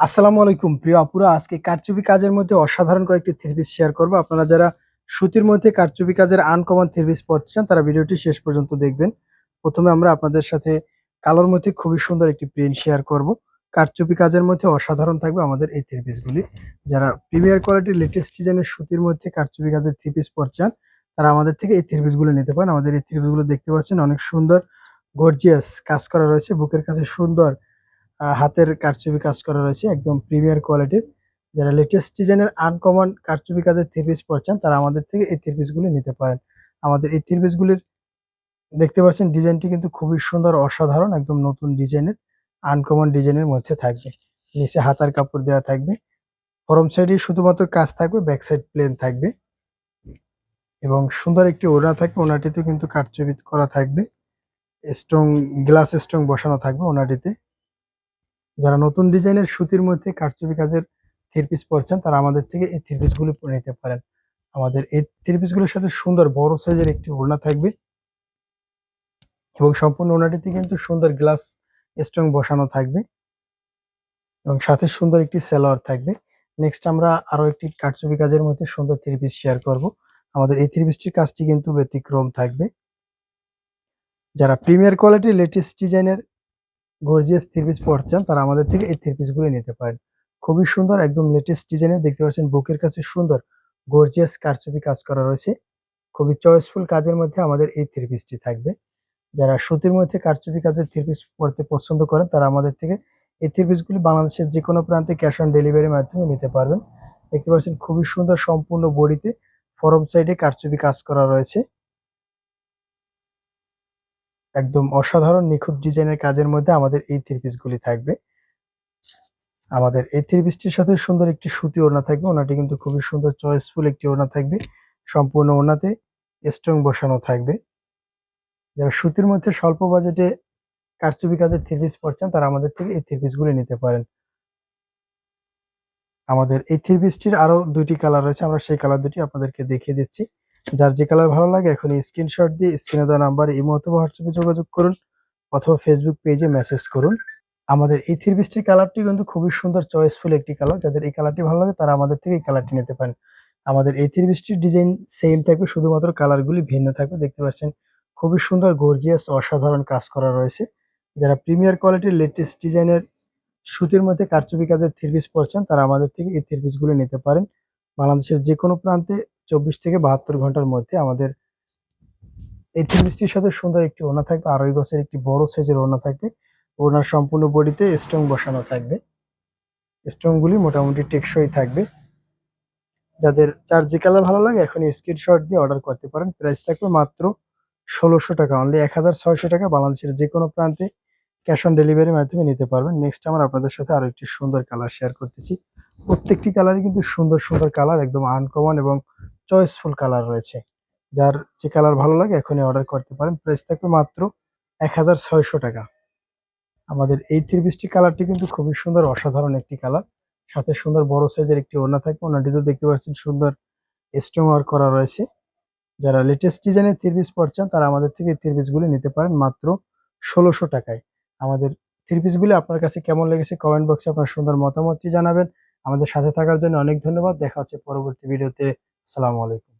আসসালামু আলাইকুম। প্রিয় আপুরা, আজকে কারচুপি কাজের মধ্যে অসাধারণ কয়েকটি থ্রি পিস শেয়ার করব। আপনারা যারা সুতির মধ্যে কারচুপি কাজের আনকমন থ্রি পিস পড়তে চান, তারা ভিডিওটি শেষ পর্যন্ত দেখবেন। প্রথমে আমরা আপনাদের সাথে কালোর মধ্যে খুবই সুন্দর একটি প্রিন্ট শেয়ার করব। কারচুপি কাজের মধ্যে অসাধারণ থাকবে আমাদের এই থ্রি পিসগুলি যারা প্রিমিয়ার কোয়ালিটির লেটেস্ট ডিজাইনের সুতির মধ্যে কারচুপি কাজের থ্রি পিস পড়তে চান, তারা আমাদের থেকে এই থ্রি পিসগুলো নিতে পারেন। আমাদের এই থ্রি পিসগুলো দেখতে পাচ্ছেন, অনেক সুন্দর গর্জিয়াস কাজ করা রয়েছে। বুকের কাছে সুন্দর হাতের কারচুপি কাজ করা রয়েছে, একদম প্রিমিয়ার কোয়ালিটির। যারা লেটেস্ট ডিজাইনের আনকমন কারচুপি কাজের থ্রি পিস পড়ছেন তারা আমাদের থেকে এই থ্রি পিসগুলি নিতে পারেন। আমাদের এই থ্রি পিসগুলির দেখতে পাচ্ছেন ডিজাইনটি কিন্তু খুবই সুন্দর, অসাধারণ, একদম নতুন ডিজাইনের আনকমন ডিজাইনের মধ্যে থাকবে। নিচে হাতার কাপড় দেওয়া থাকবে। ফরম সাইডে শুধুমাত্র কাজ থাকবে ব্যাক সাইড প্লেন থাকবে। এবং সুন্দর একটি ওড়না থাকবে ওনাটিতেও কিন্তু কারচুপি করা থাকবে। স্ট্রং গ্লাস স্ট্রং বসানো থাকবে ওনাটিতে যারা নতুন ডিজাইনের সুতির মধ্যে কারচুপি কাজের থ্রি পিস পরছেন, তারা আমাদের থেকে এই থ্রি পিসগুলো পরে নিতে পারেন। আমাদের এই থ্রি পিসগুলোর সাথে সুন্দর বড় সাইজের একটি ওড়না থাকবে এবং সম্পূর্ণ ওড়নাটিতে কিন্তু সুন্দর গ্লাস স্ট্রং বসানো থাকবে এবং সাথে সুন্দর একটি সেলোয়ার থাকবে। নেক্সট আমরা আরও একটি কারচুপি কাজের মধ্যে সুন্দর থ্রি পিস শেয়ার করব। আমাদের এই থ্রি পিসটির কাজটি কিন্তু ব্যতিক্রম থাকবে। যারা প্রিমিয়ার কোয়ালিটির লেটেস্ট ডিজাইনের গর্জিয়াস থ্রি পিস পড়ছেন তারা আমাদের থেকে এই থ্রি পিসগুলো নিতে পারেন। খুবই সুন্দর, একদম লেটেস্ট ডিজাইনের দেখতে পাচ্ছেন, বুকের কাছে সুন্দর গর্জিয়াস কারচুপি কাজ করা রয়েছে। খুবই চয়েসফুল কাজের মধ্যে আমাদের এই থ্রি পিসটি থাকবে। যারা সুতির মধ্যে কারচুপি কাজের থ্রি পিস পড়তে পছন্দ করেন, তারা আমাদের থেকে এই থ্রি বাংলাদেশের যে কোনো প্রান্তে ক্যাশ অন ডেলিভারির মাধ্যমে নিতে পারবেন। দেখতে পাচ্ছেন, খুবই সুন্দর সম্পূর্ণ বডিতে ফরম সাইডে কারচুপি কাজ করা রয়েছে। একদম অসাধারণ নিখুঁত ডিজাইনের কাজের মধ্যে আমাদের এই থ্রি পিসগুলি থাকবে। আমাদের এই থ্রি পিসটির সাথে সুন্দর একটি সুতি ওড়না থাকবে। ওনাটি কিন্তু খুবই সুন্দর চয়েসফুল একটি ওড়না থাকবে। সম্পূর্ণ ওড়নাতে স্ট্রং বসানো থাকবে। যারা সুতির মধ্যে স্বল্প বাজেটে কারচুপি কাজের থ্রি পিস পড়ছেন তারা আমাদের থেকে এই থ্রি পিসগুলি নিতে পারেন। আমাদের এই থ্রি পিসটির আরও দুইটি কালার রয়েছে। আমরা সেই কালার দুটি আপনাদেরকে দেখিয়ে দিচ্ছি। যার যে কালার ভালো লাগে এখন স্ক্রিনশট দিয়ে স্ক্রিনে দেওয়া নাম্বারে ইমো অথবা হোয়াটসঅ্যাপে যোগাযোগ করুন অথবা ফেসবুক পেজে মেসেজ করুন। আমাদের এই থ্রি পিসটির কালারটি কিন্তু খুবই সুন্দর চয়েসফুল একটি কালার যাদের এই কালারটি ভালো লাগে, তারা আমাদের থেকে এই কালারটি নিতে পারেন। আমাদের এই থ্রি পিসটির ডিজাইন সেম থাকবে, শুধুমাত্র কালারগুলি ভিন্ন থাকবে। দেখতে পাচ্ছেন, খুবই সুন্দর গর্জিয়াস অসাধারণ কাজ করা রয়েছে। যারা প্রিমিয়ার কোয়ালিটির লেটেস্ট ডিজাইনের সুতির মধ্যে কারচুপি কাজের থ্রি পিস পড়ছেন তারা আমাদের থেকে এই থ্রি পিসগুলো নিতে পারেন। বাংলাদেশের যে কোনো প্রান্তে চব্বিশ থেকে বাহাত্তর ঘণ্টার মধ্যে আমাদের এই থ্রি সাথে সুন্দর একটি ওনা থাকবে আড়াই গছের একটি বড় সাইজের ওনা থাকবে। ওনার সম্পূর্ণ বডিতে স্ট্রং বসানো থাকবে। স্ট্রং গুলি মোটামুটি টেকসই থাকবে। যাদের যার যে কালার ভালো লাগে এখন স্ক্রিনশট দিয়ে অর্ডার করতে পারেন। প্রাইস থাকবে মাত্র ষোলোশো টাকা। অনলি এক হাজার ছয়শো টাকা বাংলাদেশের যে কোনো প্রান্তে ক্যাশ অন ডেলিভারির মাধ্যমে নিতে পারবেন। নেক্সট আমার আপনাদের সাথে আরও একটি সুন্দর কালার শেয়ার করতেছি। প্রত্যেকটি কালারই কিন্তু সুন্দর সুন্দর কালার একদম আনকমন এবং চয়েসফুল কালার রয়েছে। যার যে কালার ভালো লাগে, এখনই অর্ডার করতে পারেন। প্রাইস থাকবে মাত্র এক হাজার ছয়শো টাকা। আমাদের এই পিসটি কালারটি কিন্তু খুবই সুন্দর, অসাধারণ একটি কালার সাথে সুন্দর বড় সাইজের একটি ওড়না থাকবে। ওনাটিতেও দেখতে পাচ্ছেন সুন্দর স্টোন ওয়ার্ক করা রয়েছে। যারা লেটেস্ট ডিজাইনের পিস পড়ছেন তারা আমাদের থেকে থ্রি পিসগুলি নিতে পারেন মাত্র ষোলোশো টাকায়। আমাদের থ্রি আপনার কাছে কেমন লেগেছে কমেন্ট বক্সে আপনার সুন্দর মতামতটি জানাবেন। আমাদের সাথে থাকার জন্য অনেক ধন্যবাদ। দেখা হচ্ছে পরবর্তী ভিডিওতে আসসালামু আলাইকুম।